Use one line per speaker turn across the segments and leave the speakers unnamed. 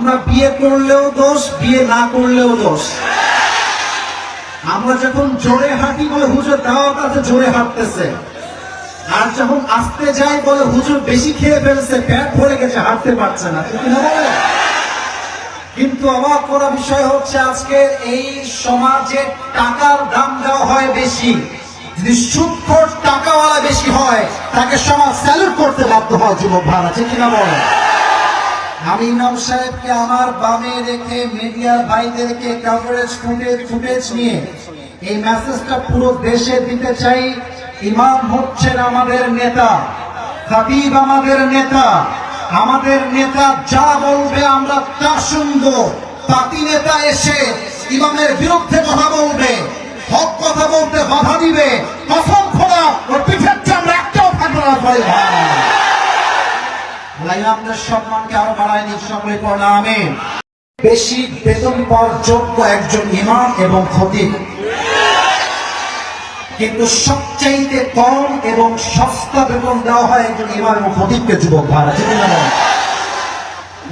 আমরা বিয়ে করলেও দোষ, বিয়ে না করলেও দোষ। আমরা যখন জোরে হাঁটি বলে হুজুর দাওয়াত আছে, জোরে হাঁটতেছে। আর যখন আসতে যাই বলে হুজুর বেশি খেয়ে ফেলছে, পেট ভরে গেছে, হাঁটতে পারছে না। কিন্তু অবাক করা বিষয় হচ্ছে আজকে এই সমাজে টাকার দাম দেওয়া হয় বেশি। যদি সুদখোর টাকাওয়ালা বেশি হয়, তাকে সমাজ স্যালুট করতে বাধ্য হয়, যুবক ভাড়া ঠিক কিনা বলে আমি সাহেবকে আমার বামে রেখে মিডিয়ার ভাইদেরকে কভারেজ ফুটেজ ফুটেজ নিয়ে এই মেসেজটা পুরো দেশে দিতে চাই। ইমাম হচ্ছেন আমাদের নেতা খাতিব আমাদের নেতা আমাদের নেতা যা বলবে আমরা তা শুনব। পাতি নেতা এসে ইমামের বিরুদ্ধে কথা বলবে, হক কথা বলতে বাধা দিবে। কসম খোলা ওর পিঠের চামড়া একটাও থাকবে না আল্লাহ ইমামদের সম্মানকে আরও বাড়ায় নিজ সকলে আমিন। বেশি বেতন পাওয়ার যোগ্য একজন ইমাম এবং খতিব। কিন্তু সবচাইতে কম এবং সস্তা বেতন দেওয়া হয় একজন ইমাম এবং খতিবকে, যুবক ভাড়া ঠিক না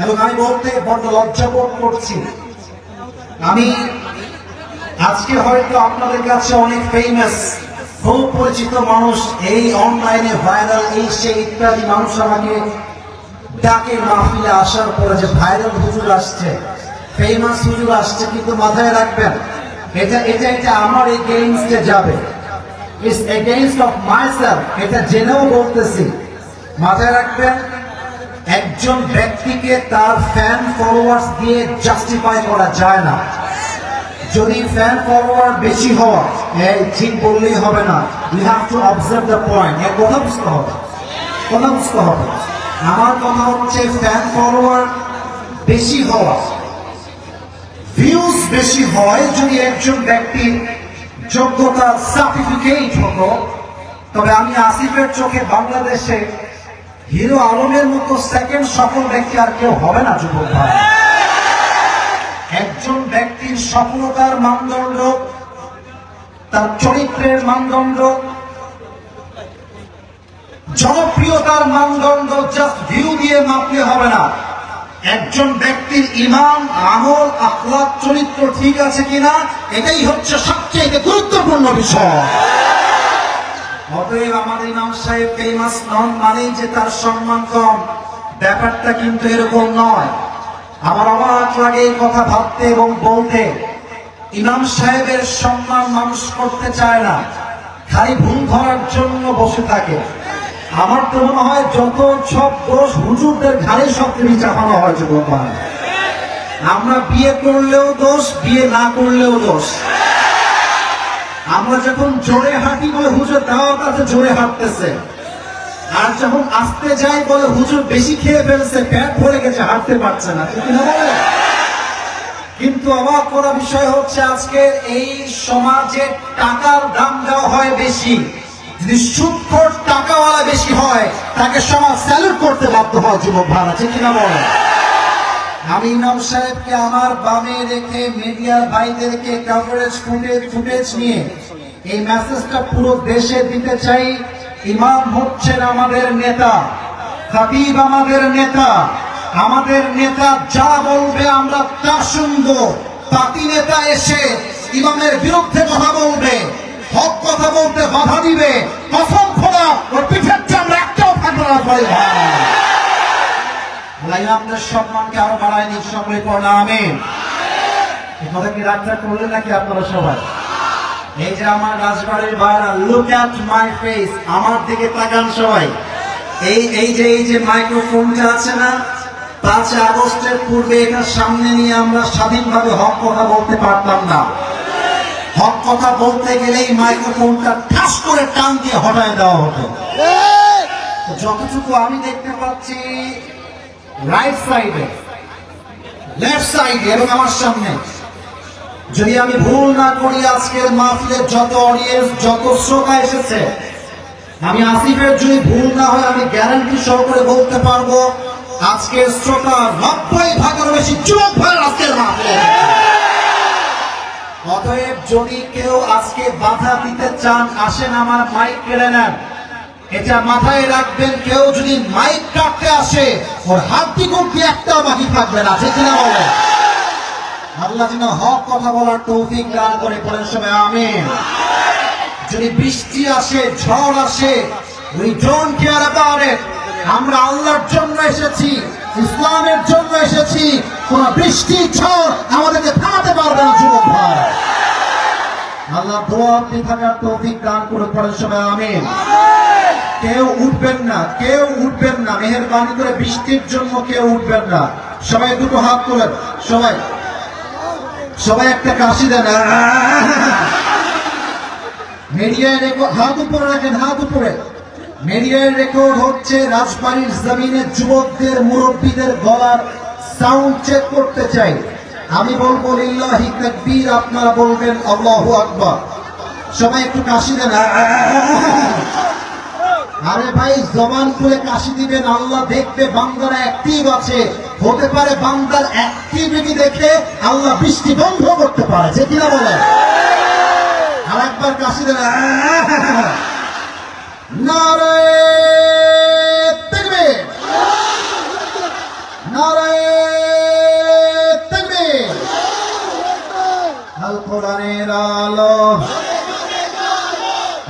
এবং আমি বলতে বড্ড লজ্জা বোধ করছি। আমি আজকে হয়তো আপনাদের কাছে অনেক ফেমাস খুব পরিচিত মানুষ, এই অনলাইনে ভাইরাল এই সেই ইত্যাদি মানুষ আমাকে ডাকে মাহফিলে আসার পরে যে ভাইরাল হুজুর আসছে ফেমাস হুজুর আসছে, কিন্তু মাথায় রাখবেন, এটা এটা এটা আমার এগেইনস্টে যাবে। ইটস এগেইনস্ট অফ মাইসেলফ এটা জেনেও বলতেছি। মাথায় রাখবেন, একজন ব্যক্তিকে তার ফ্যান ফলোয়ার্স দিয়ে জাস্টিফাই করা যায় না। যদি ফ্যান ফলোয়ার বেশি হওয়া ঠিক বললেই হবে না। You have to observe the point এর কথা বুঝতে হবে। কথা বুঝতে হবে। আমার কথা হচ্ছে ফ্যান ফলোয়ার বেশি হওয়া। ভিউজ বেশি হয় যদি একজন ব্যক্তির যোগ্যতা সার্টিফিকেট হতো, তবে আমি আসিফের চোখে বাংলাদেশে হিরো আলমের মতো সেকেন্ড সফল ব্যক্তি আর কেউ হবে না, যুবক ভাই। একজন ব্যক্তির সফলতার মানদণ্ড, তার চরিত্রের মানদণ্ড, জনপ্রিয়তার মানদণ্ড দিয়ে মাপলে হবে না। একজন ব্যক্তির ইমান আমল আখলাক চরিত্র ঠিক আছে কিনা, এটাই হচ্ছে সবচেয়ে গুরুত্বপূর্ণ বিষয়। আমাদের ইমাম সাহেব ফেমাস নন যে তার সম্মান কম। ব্যাপারটা কিন্তু এরকম নয়। আমার অবাক লাগে এই কথা ভাবতে এবং বলতে। ইমাম সাহেবের সম্মান মানুষ করতে চায় না। খালি ভুল ধরার জন্য বসে থাকে। আমার তো মনে হয় যত সব দোষ হুজুরদের ঘাড়ে সব কিছু চাপানো হয় যুবক আমরা বিয়ে করলেও দোষ, বিয়ে না করলেও দোষ। আমরা যখন জোরে হাঁটি বলে, হুজুর দাওয়াত আছে জোরে হাঁটতেছে। আর যখন আসতে যাই বলে, হুজুর, বেশি খেয়ে ফেলছে, পেট ভরে গেছে, হাঁটতে পারছে না। কিন্তু অবাক করা বিষয় হচ্ছে আজকে এই সমাজে টাকার দাম দেওয়া হয় বেশি। যদি সুদখোর টাকাওয়ালা বেশি হয়, তাকে সমাজ স্যালুট করতে বাধ্য হয় যুবক ভাড়া ঠিক কিনা বলে আমি ইমাম সাহেবকে আমার বামে রেখে মিডিয়ার ভাইদেরকে কভারেজ ফুটেজ ফুটেজ নিয়ে এই মেসেজটা পুরো দেশে দিতে চাই। ইমাম হচ্ছেন আমাদের নেতা খাতিব আমাদের নেতা। আমাদের নেতা যা বলবে আমরা তা শুনব। পাতি নেতা এসে ইমামের বিরুদ্ধে কথা বলবে। হক কথা বলতে বাধা দিবে, কসম খোলা, ওর পিঠের চামড়া একটাও থাকবে না, ভাই। ভাই ইমামদের সম্মানকে আরও বাড়ায় নিজ সকলে পড়া আমিন। এই কি রাগটা করলেন নাকি আপনারা সবাই? এই যে আমার রাজবাড়ির ভাইরা লুক অ্যাট মাই ফেস আমার দিকে তাকান সবাই। এই এই যে এই যে মাইক্রোফোনটা আছে না পাঁচ আগস্টের পূর্বে এটা সামনে নিয়ে আমরা স্বাধীনভাবে হক কথা বলতে পারতাম না। হক কথা বলতে গেলেই মাইক্রোফোনটা ঠাস করে টান দিয়ে হটায় দেওয়া হতো যতটুকু আমি দেখতে পাচ্ছি রাইট সাইডে লেফট সাইডে এবং আমার সামনে যদি আমি ভুল না করি আজকের মাহফিলের যত অডিয়েন্স যত শ্রোতা এসেছে আমি আসিফের যদি ভুল না হয় আমি গ্যারান্টি সহকারে বলতে পারব আজকের শ্রোতা নব্বই ভাগের বেশি যুবক ভাই আজকের মাহফিলে। অতএব যদি কেউ আজকে বাধা দিতে চান, আসেন আমার মাইক কেড়ে নেন। এটা মাথায় রাখবেন, কেউ যদি মাইক কাটতে আসে, ওর হাড্ডি গুড্ডি একটা বাকি থাকবে না, ঠিক না বলে আল্লাহ যেন হক কথা বলার তৌফিক দান করে পরের সময়, আমিন। যদি বৃষ্টি আসে, ঝড় আসে we don't care about it আমরা আল্লাহর জন্য এসেছি। ইসলামের জন্য এসেছি। কোন বৃষ্টি, ঝড় আমাদেরকে থামাতে পারবে না, যুবক ভাই। আল্লাহ দোয়া আপনি থাকার তৌফিক দান করে পরের সময় আমিন। কেউ উঠবেন না, কেউ উঠবেন না। মেহেরবানি করে বৃষ্টির জন্য কেউ উঠবেন না। সবাই দুটো হাত তোলেন, সবাই। সবাই একটা কাশি দেন। মিডিয়ায় হাত উপরে রাখেন, হাত উপরে। মিডিয়ায় রেকর্ড হচ্ছে রাজবাড়ির জমিনে যুবকদের, মুরব্বীদের গলার সাউন্ড চেক করতে চাই। আমি বলব, লিল্লাহি তাকবীর, আপনারা বলবেন, আল্লাহু আকবার। সবাই একটু কাশি দেন। আরে ভাই, জবান খুলে কাশি দিবেন, আল্লাহ দেখবে বান্দারা অ্যাক্টিভ আছে। হতে পারে বান্দার অ্যাক্টিভিটি দেখে আল্লাহ বৃষ্টি বন্ধ করতে পারে, যে কিনা বলে। আর একবার কাশি দেন। নারে তাকবীর। নারে তাকবীর। আল কোরআনের আলো।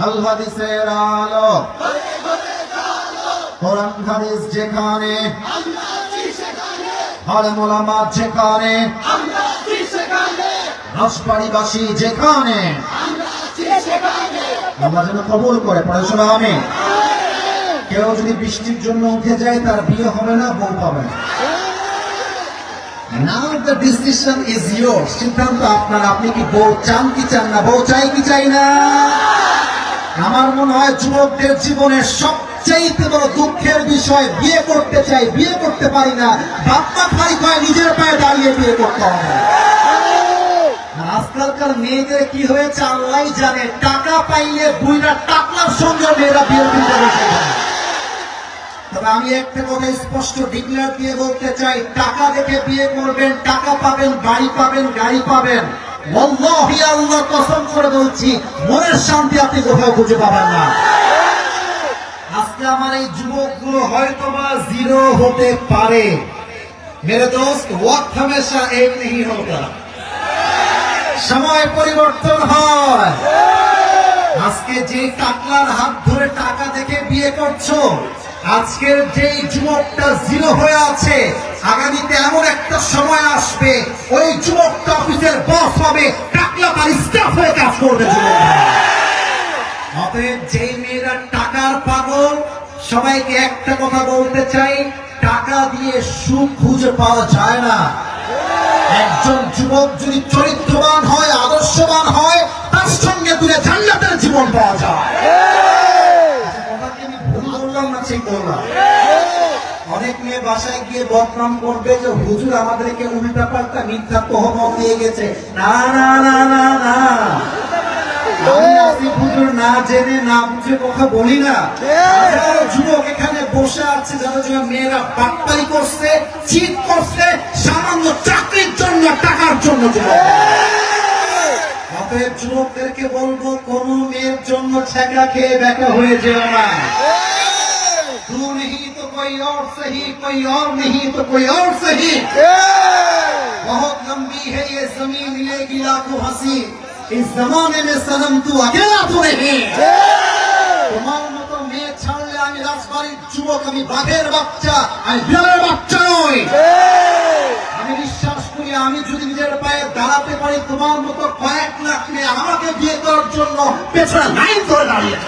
আল হাদিসের আলো। কোরআন হাদিস যেখানে। আলে মোলামা যেখানে। রাজবাড়িবাসী যেখানে। আল্লাহ যেন কবুল করে পড়াশোনা আমি কেউ যদি বৃষ্টির জন্য উঠে যায়, তার বিয়ে হবে না, বউ পাবে সিদ্ধান্ত আপনার, আপনি কি বউ চান কি চান না? বউ চাই কি চাই না? আমার মনে হয় যুবকদের জীবনের সবচাইতে বড় দুঃখের বিষয়, বিয়ে করতে চাই, বিয়ে করতে পারি না। বাপ্পা খালি নিজের পায়ে দাঁড়িয়ে বিয়ে করতে হবে। আজকালকার মেয়েদের কি হয়েছে আল্লাহ জানে। টাকা পাইলে বুইরা টাকলার সঙ্গে মেয়েরা বিয়ে তবে আমি একটা কথা স্পষ্ট ডিক্লেয়ার দিয়ে বলতে চাই, টাকা দেখে বিয়ে করবেন, টাকা পাবেন, বাড়ি পাবেন, গাড়ি পাবেন। কসম করে বলছি, মনের শান্তি আপনি কোথাও খুঁজে পাবেন না। আজকে আমার এই যুবকগুলো হয়তো বা জিরো হতে পারে। মেরে দোস্ত ওয়াক্ত এক নেই সময় পরিবর্তন হয়। আজকে যে টাকলার হাত ধরে টাকা দেখে বিয়ে করছ, আজকের যেই যুবকটা জিরো হয়ে আছে, আগামীতে এমন একটা সময় আসবে, ওই যুবকটা অফিসের বস হবে টাকলা তার স্টাফ হয়ে কাজ করবে অতএব যেই মেয়েরা টাকার পাগল, সবাইকে একটা কথা বলতে চাই, টাকা দিয়ে সুখ খুঁজে পাওয়া যায় না। একজন যুবক যদি চরিত্রবান হয়, আদর্শবান হয়, তার সঙ্গে দূরে জান্নাতের জীবন পাওয়া যায়। অনেক মেয়ে বাসায় গিয়ে বদনাম করবে যে, হুজুর, আমাদেরকে উল্টা পাল্টা মিথ্যা তহমত দিয়ে গেছে। না না না না না। না জেনে, না বুঝে কথা বলি না। যুবক এখানে বসে আছে, যারা যারা মেয়েরা বাটপারি করছে চিট করছে সামান্য চাকরির জন্য টাকার জন্য যুবক অতএব যুবকদেরকে বলবো কোন মেয়ের জন্য ছেঁকা খেয়ে বেকা হয়ে যেও না तू नहीं तो कोई और सही कोई और नहीं तो कोई और सही बहुत लंबी है ये जमीन मिलेगी लाखों हंसी इस जमाने में सनम तू अकेला तो नहीं তোমার মতো মেয়ে ছাড়লে আমি রাজবাড়ির যুবক আমি বাঘের বাচ্চা আমি বিড়ালের বাচ্চা নই আমি বিশ্বাস করি আমি যদি নিজের পায়ে দাঁড়াতে পারি, তোমার মতো কয়েক লাখ মেয়ে আমাকে বিয়ে করার জন্য পেছনে লাইন ধরে দাঁড়িয়ে।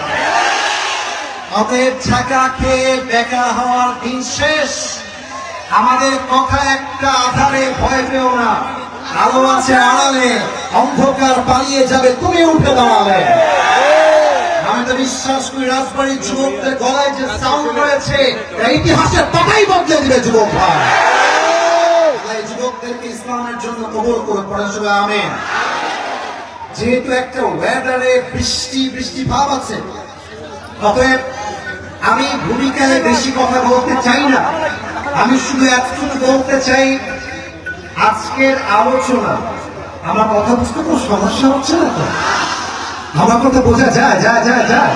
অতএব ছাকা খেয়ে বেকা হওয়ার দিন শেষ। আমাদের কথা একটা আধারে ভয় পেও না। আলো আছে আড়ালে, অন্ধকার পালিয়ে যাবে, তুমি উঠে দাঁড়ালে। আমি তো বিশ্বাস করি রাজবাড়ির যুবকদের গলায় যে সাউন্ড রয়েছে ইতিহাসের পাতাই বদলে দিবে যুবক ভাই। যুবকদেরকে ইসলামের জন্য কবুল করে পড়াশোনা আমেন। যেহেতু একটা ওয়েদারে বৃষ্টি বৃষ্টি ভাব আছে, অতএব আমি ভূমিকায় বেশি কথা বলতে চাই না। আমি শুধু এতটুকু বলতে চাই, আজকের আলোচনা, আমার কথা বুঝতে কোনো সমস্যা হচ্ছে না তো? আমার কথা বোঝা যায় যায় যায় যায়।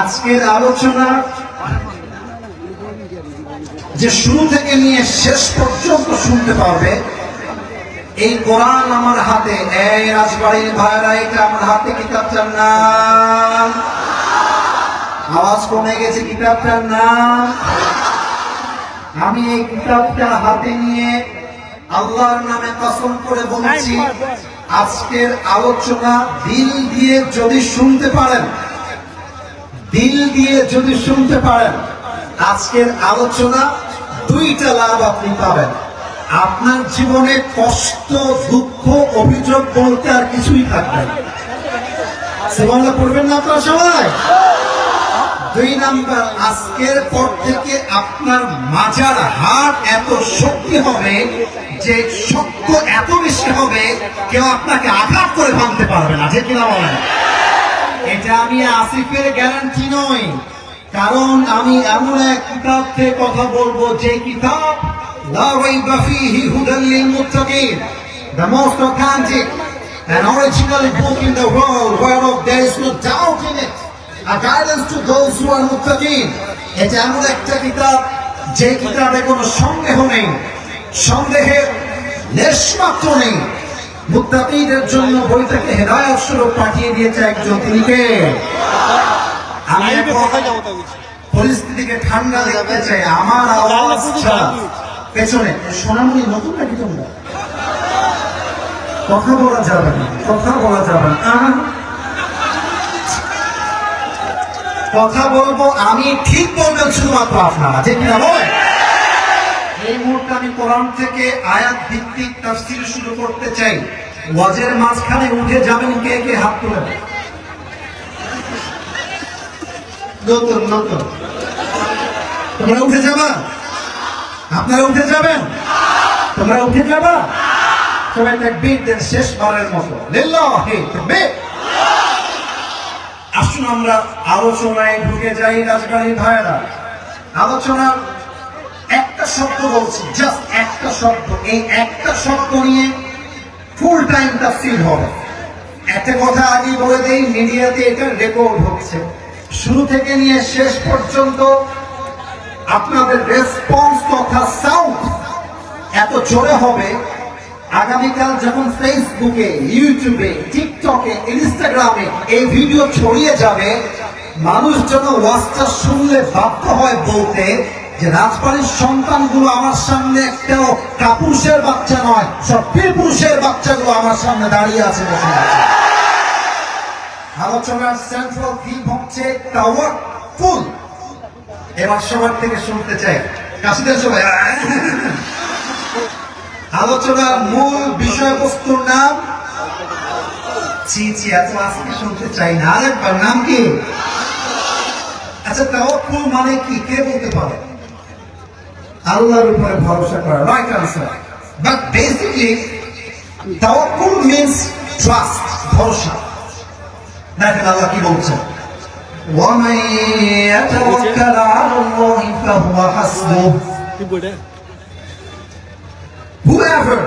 আজকের আলোচনা যে শুরু থেকে নিয়ে শেষ পর্যন্ত শুনতে পারবে, এই কোরআন আমার হাতে। এই রাজবাড়ির ভাইরা এটা আমার হাতে কিতাবটার নাম আওয়াজ কমে গেছে কিতাবটার নাম আমি এই কিতাবটা হাতে নিয়ে আল্লাহর নামে কসম করে বলছি, আজকের আলোচনা দিল দিয়ে যদি শুনতে পারেন, দিল দিয়ে যদি শুনতে পারেন, আজকের আলোচনা দুইটা লাভ আপনি পাবেন। আপনার জীবনে কষ্ট, দুঃখ, অভিযোগ বলতে আর কিছুই থাকবে না। সেবাংলা পড়বেন না আপনারা সবাই? দুই নাম্বার, আজকের পর থেকে আপনার মাজার হাট এত শক্তি হবে যে শক্ত এত বেশি হবে, কেউ আপনাকে আঘাত করে ভাঙতে পারবে না। যে কিনা বলেন। এটা আমি আসিফের গ্যারান্টি নই কারণ আমি এমন এক কিতাব থেকে কথা বলব যে কিতাব, লা রাইবা ফীহি হুদাল লিল মুত্তাকিন, the most authentic and original book in the world এমন একটা কিতাব, যে কিতাবে কোনো সন্দেহ নেই, সন্দেহের লেশমাত্র নেই। মুত্তাকিদের জন্য বইটাকে হেদায়ত স্বরূপ পাঠিয়ে দিয়েছে একজন তিনি কে আমি পরিস্থিতিকে ঠান্ডা দেখতে চাই আমার আওয়াজ পেছনে সোনামণি নতুন নাকি তোমরা? কথা বলা যাবে না কথা বলা যাবে না! কথা বলব আমি ঠিক বলবেন শুধুমাত্র আপনারা ঠিক কিনা বলেন এই মুহূর্তে আমি কোরআন থেকে আয়াত ভিত্তিক তাফসীর শুরু করতে চাই। ওয়াজের মাঝখানে উঠে যাবেন কে কে? হাত তোলেন তোমরা উঠে যাবা? আপনারা উঠে যাবেন? তোমরা উঠে যাবা? সবাই মতো। আসুন আমরা আলোচনায় ঢুকে যাই রাজবাড়ির ভাইয়েরা। আলোচনার একটা শব্দ বলছি জাস্ট একটা শব্দ। এই একটা শব্দ নিয়ে ফুল টাইম তাফসীর হবে। একটা কথা আগে বলে দেই মিডিয়াতে এটা রেকর্ড হচ্ছে। শুরু থেকে নিয়ে শেষ পর্যন্ত আপনাদের রেসপন্স তথা সাউন্ড এত জোরে হবে। আগামীকাল যখন ফেসবুকে ইউটিউবে টিকটকে ইনস্টাগ্রামে এই ভিডিও ছড়িয়ে যাবে, মানুষ যেন ওয়াজটা শুনলে বাধ্য হয় বলতে যে রাজবাড়ির সন্তানগুলো আমার সামনে একটাও কাপুরুষের বাচ্চা নয়, সব পীর পুরুষের বাচ্চাগুলো আমার সামনে দাঁড়িয়ে আছে বসে আছে। আলোচনার সেন্ট্রাল থিম হচ্ছে এবার সবার থেকে শুনতে চাই। কাশিদের সবাই আলোচনার মূল বিষয়বস্তুর নাম? এত আজকে শুনতে চাই না। আরেকবার নাম কি? আচ্ছা তাওয়াক্কুল মানে কি? কে বলতে পারে? আল্লাহর উপরে ভরসা করা। রাইট আনসার বাট বেসিকলি তাওয়াক্কুল মিন্স ট্রাস্ট ভরসা। দেখেন আল্লাহ কি বলছেন ومن يتوكل على الله فهو حسبه whoever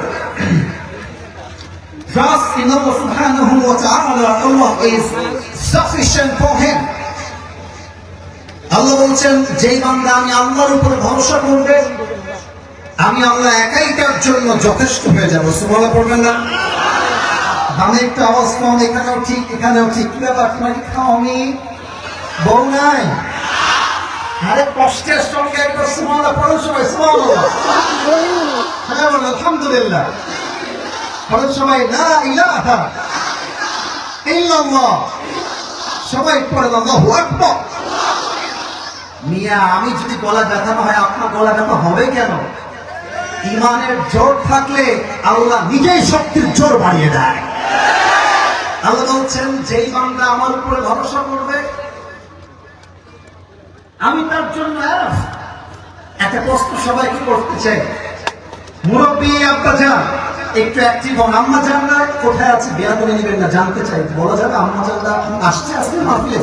trusts in Allah subhanahu wa ta'ala, Allah is sufficient for him. আল্লাহ বলছেন যেই বান্দা আমি আল্লাহর উপরে ভরসা করবে আমি আল্লাহ একাই তার জন্য যথেষ্ট হয়ে যাবো সুবলা পড়বেন না আমি একটু আওয়াজ কম, এখানেও ঠিক এখানেও ঠিক। কি ব্যাপার কি খাওয়ানি বউ নাই? আরে, কষ্টের সুবলা হ্যাঁ সবাই না সবাই আমি যদি গলা ব্যথা না হয়, আপনার গলা ব্যথা হবে কেন? ইমানের জোর থাকলে আল্লাহ নিজেই শক্তির জোর বাড়িয়ে দেয়। আল্লাহ বলছেন যেই বান্দা আমার উপরে ভরসা করবে আমি তার জন্য। একটা প্রশ্ন সবাইকে করতে চাই। মুরব্বী আব্বা যান একটু অ্যাক্টিভ হন। আম্মা যান না কোথায় আছে? বিয়া করে নেবেন না জানতে চাই। বলা যাবে আম্মা না আসছে আজকে মাহফিলে?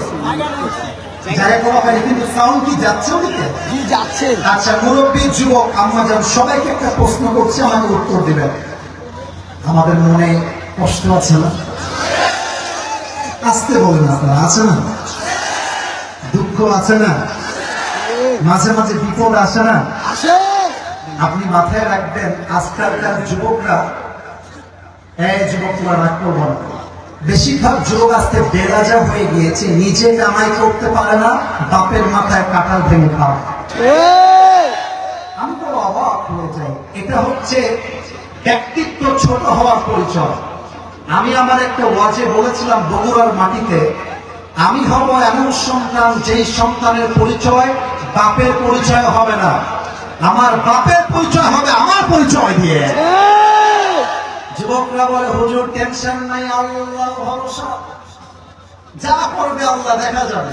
যারা কোনো হয় কিন্তু সাউন্ড কি যাচ্ছে ওদিকে?
যাচ্ছে।
আচ্ছা মুরব্বী যুবক আম্মা যান সবাইকে একটা প্রশ্ন করছি আমাকে উত্তর দিবেন। আমাদের মনে কষ্ট আছে না? আসতে বলেন আপনারা আছে না? দুঃখ আছে না? মাঝে মাঝে বিপদ আসে না? আপনি মাথায় রাখবেন আজকালকার যুবকরা এই যুবক তোমার রাগ করব না। বেশিরভাগ যুবক আজকে বেরাজা হয়ে গিয়েছে নিজে কামাই করতে পারে না বাপের মাথায় কাঁঠাল ভেঙে খাওয়া আমি তো অবাক হয়ে যাই। এটা হচ্ছে ব্যক্তিত্ব ছোট হওয়ার পরিচয়। আমি আমার একটা ওয়াজে বলেছিলাম বগুড়ার মাটিতে, আমি হব এমন সন্তান যেই সন্তানের পরিচয় বাপের পরিচয় হবে না। আমার বাপের পরিচয় হবে আমার পরিচয় দিয়ে। যুবকরা বলে, হুজুর টেনশন নাই আল্লাহ ভরসা। যা করবে আল্লাহ, দেখা যাবে।